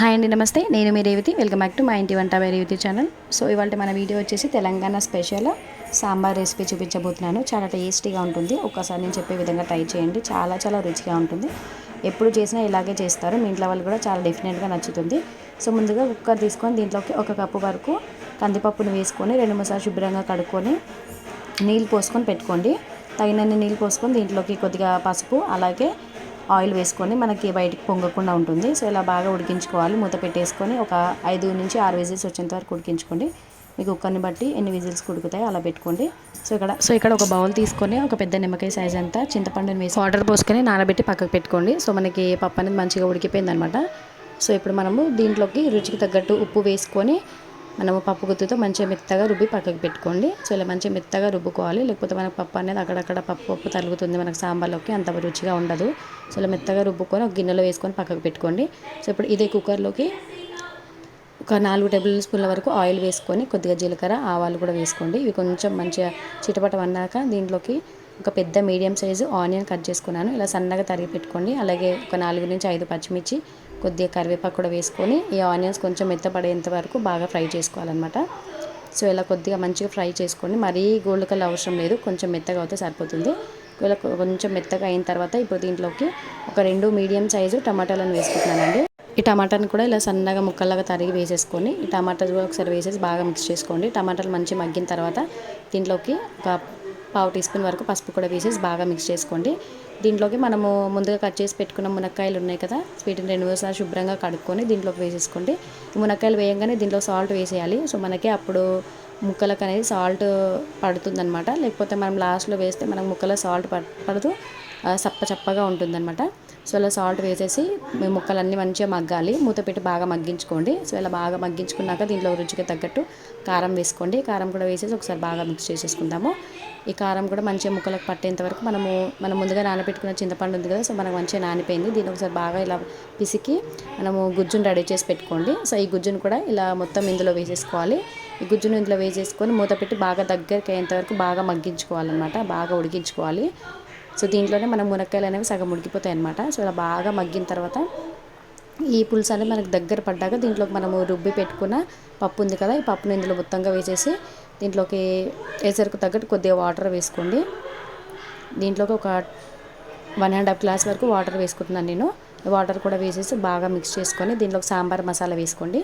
Hi అండి నమస్తే. నేను మీ రేవతి. వెల్కమ్ బ్యాక్ టు మా ఇంటి వంట బై రేవతి ఛానల్. సో ఇవాళ మన వీడియో వచ్చేసి తెలంగాణ స్పెషల్ సాంబార్ రెసిపీ చూపించబోతున్నాను. చాలా టేస్టీగా ఉంటుంది. ఒక్కసారి నేను చెప్పే విధంగా ట్రై చేయండి. చాలా చాలా రుచిగా ఉంటుంది. ఎప్పుడు చేసినా ఇలాగే చేస్తారు. మీ ఇంట్లో వాళ్ళు కూడా చాలా డెఫినెట్గా నచ్చుతుంది. సో ముందుగా కుక్కర్ తీసుకొని దీంట్లోకి ఒక కప్పు వరకు కందిపప్పును వేసుకొని రెండు మూడు శుభ్రంగా కడుక్కొని నీళ్ళు పోసుకొని పెట్టుకోండి. తగినన్ని నీళ్ళు పోసుకొని దీంట్లోకి కొద్దిగా పసుపు అలాగే ఆయిల్ వేసుకొని మనకి బయటికి పొంగకుండా ఉంటుంది. సో ఇలా బాగా ఉడికించుకోవాలి. మూత పెట్టేసుకొని ఒక ఐదు నుంచి ఆరు విజిల్స్ వచ్చేంత వరకు ఉడికించుకోండి. మీకు కుక్కర్ని బట్టి ఎన్ని విజిల్స్ కుడుకుతాయి అలా పెట్టుకోండి. సో ఇక్కడ సో ఇక్కడ ఒక బౌల్ తీసుకొని ఒక పెద్ద నిమ్మకాయ సైజ్ అంతా చింతపండుని వేసి వాటర్ పోసుకొని నానబెట్టి పక్కకు పెట్టుకోండి. సో మనకి పప్పు అనేది మంచిగా ఉడికిపోయింది అనమాట సో ఇప్పుడు మనము దీంట్లోకి రుచికి తగ్గట్టు ఉప్పు వేసుకొని మనము పప్పు గుత్తుతో మంచిగా మెత్తగా రుబ్బి పక్కకు పెట్టుకోండి. సో ఇలా మంచిగా మెత్తగా రుబ్బుకోవాలి. లేకపోతే మనకు పప్పు అనేది అక్కడక్కడ పప్పు పప్పు తలుగుతుంది మనకు సాంబార్లోకి అంత రుచిగా ఉండదు. సో ఇలా మెత్తగా రుబ్బుకొని ఒక గిన్నెలో వేసుకొని పక్కకు పెట్టుకోండి. సో ఇప్పుడు ఇదే కుక్కర్లోకి ఒక నాలుగు టేబుల్ స్పూన్ల వరకు ఆయిల్ వేసుకొని కొద్దిగా జీలకర్ర ఆవాలు కూడా వేసుకోండి. ఇవి కొంచెం మంచిగా చిటపట అన్నాక దీంట్లోకి ఒక పెద్ద మీడియం సైజు ఆనియన్ కట్ చేసుకున్నాను. ఇలా సన్నగా తరిగి పెట్టుకోండి. అలాగే ఒక నాలుగు నుంచి ఐదు పచ్చిమిర్చి కొద్దిగా కరివేపాకు కూడా వేసుకొని ఈ ఆనియన్స్ కొంచెం మెత్తపడేంత వరకు బాగా ఫ్రై చేసుకోవాలన్నమాట. సో ఇలా కొద్దిగా మంచిగా ఫ్రై చేసుకోండి. మరీ గోల్డ్ కలర్ అవసరం లేదు. కొంచెం మెత్తగా అయితే సరిపోతుంది. ఇలా కొంచెం మెత్తగా అయిన తర్వాత ఇప్పుడు దీంట్లోకి ఒక రెండు మీడియం సైజు టమాటాలను వేసుకుంటున్నానండి. ఈ టమాటాని కూడా ఇలా సన్నగా ముక్కలాగా తరిగి వేసేసుకొని ఈ టమాటాలు కూడా ఒకసారి వేసేసి బాగా మిక్స్ చేసుకోండి. టమాటాలు మంచిగా మగ్గిన తర్వాత దీంట్లోకి ఒక పావు టీ స్పూన్ వరకు పసుపు కూడా వేసేసి బాగా మిక్స్ చేసుకోండి. దీంట్లోకి మనము ముందుగా కట్ చేసి పెట్టుకున్న మునక్కాయలు ఉన్నాయి కదా వీటిని రెండు మూడుసార్లు శుభ్రంగా కడుక్కొని దీంట్లోకి వేసేసుకోండి. మునక్కాయలు వేయంగానే దీంట్లో సాల్ట్ వేసేయాలి. సో మనకి అప్పుడు ముక్కలకు అనేది సాల్ట్ పడుతుందనమాట లేకపోతే మనం లాస్ట్లో వేస్తే మనకు ముక్కల సాల్ట్ పడుతూ చప్ప చప్పగా ఉంటుందన్నమాట. సో ఇలా సాల్ట్ వేసేసి ముక్కలన్నీ మంచిగా మగ్గాలి. మూత పెట్టి బాగా మగ్గించుకోండి. సో ఇలా బాగా మగ్గించుకున్నాక దీంట్లో రుచికి తగ్గట్టు కారం వేసుకోండి. కారం కూడా వేసేసి ఒకసారి బాగా మిక్స్ చేసేసుకుందాము. ఈ కారం కూడా మంచిగా ముక్కలకు పట్టేంత వరకు మనము మనం ముందుగా నానబెట్టుకున్న చింతపండు ఉంది కదా సో మనకు మంచిగా నానిపోయింది. దీన్ని ఒకసారి బాగా ఇలా పిసికి మనము గుజ్జును రెడీ చేసి పెట్టుకోండి. సో ఈ గుజ్జును కూడా ఇలా మొత్తం ఇందులో వేసేసుకోవాలి. ఈ గుజ్జును ఇందులో వేసేసుకొని మూత పెట్టి బాగా దగ్గరికి అయ్యేంత వరకు బాగా మగ్గించుకోవాలన్నమాట. బాగా ఉడికించుకోవాలి. సో దీంట్లోనే మనం మునక్కాయలు అనేవి సగం ఉడికిపోతాయి అనమాట సో ఇలా బాగా మగ్గిన తర్వాత ఈ పులుసు అనేది మనకు దగ్గర పడ్డాక దీంట్లో మనము రుబ్బి పెట్టుకున్న పప్పు ఉంది కదా ఈ పప్పుని ఇందులో మొత్తంగా వేసేసి దీంట్లోకి వేసరికి తగ్గట్టు కొద్దిగా వాటర్ వేసుకోండి. దీంట్లోకి ఒక వన్ అండ్ హాఫ్ గ్లాస్ వరకు వాటర్ వేసుకుంటున్నాను నేను. వాటర్ కూడా వేసేసి బాగా మిక్స్ చేసుకొని దీంట్లోకి సాంబార్ మసాలా వేసుకోండి.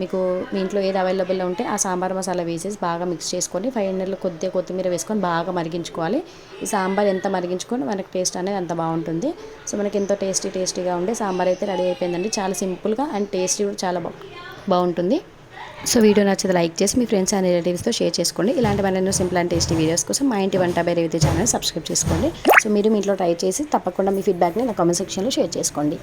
మీకు మీ ఇంట్లో ఏది అవైలబుల్లో ఉంటే ఆ సాంబార్ మసాలా వేసేసి బాగా మిక్స్ చేసుకొని ఫైనల్ కొద్దిగా కొత్తిమీర వేసుకొని బాగా మరిగించుకోవాలి. ఈ సాంబార్ ఎంత మరిగించుకొని మనకి టేస్ట్ అనేది అంత బాగుంటుంది. సో మనకి ఎంతో టేస్టీ టేస్టీగా ఉండే సాంబార్ అయితే రెడీ అయిపోయిందండి. చాలా సింపుల్గా అండ్ టేస్టీ కూడా చాలా బాగుంటుంది. సో వీడియో నచ్చితే లైక్ చేసి మీ ఫ్రెండ్స్ అండ్ రిలేటివ్స్తో షేర్ చేసుకోండి. ఇలాంటి మరెన్నో సింపుల్ అండ్ టేస్టీ వీడియోస్ కోసం మా ఇంటి వంట బై రేవితే ఛానల్ సబ్స్క్రైబ్ చేసుకోండి. సో మీరు మీ ఇంట్లో ట్రై చేసి తప్పకుండా మీ ఫీడ్బ్యాక్ని నా కామెంట్ సెక్షన్లో షేర్ చేసుకోండి.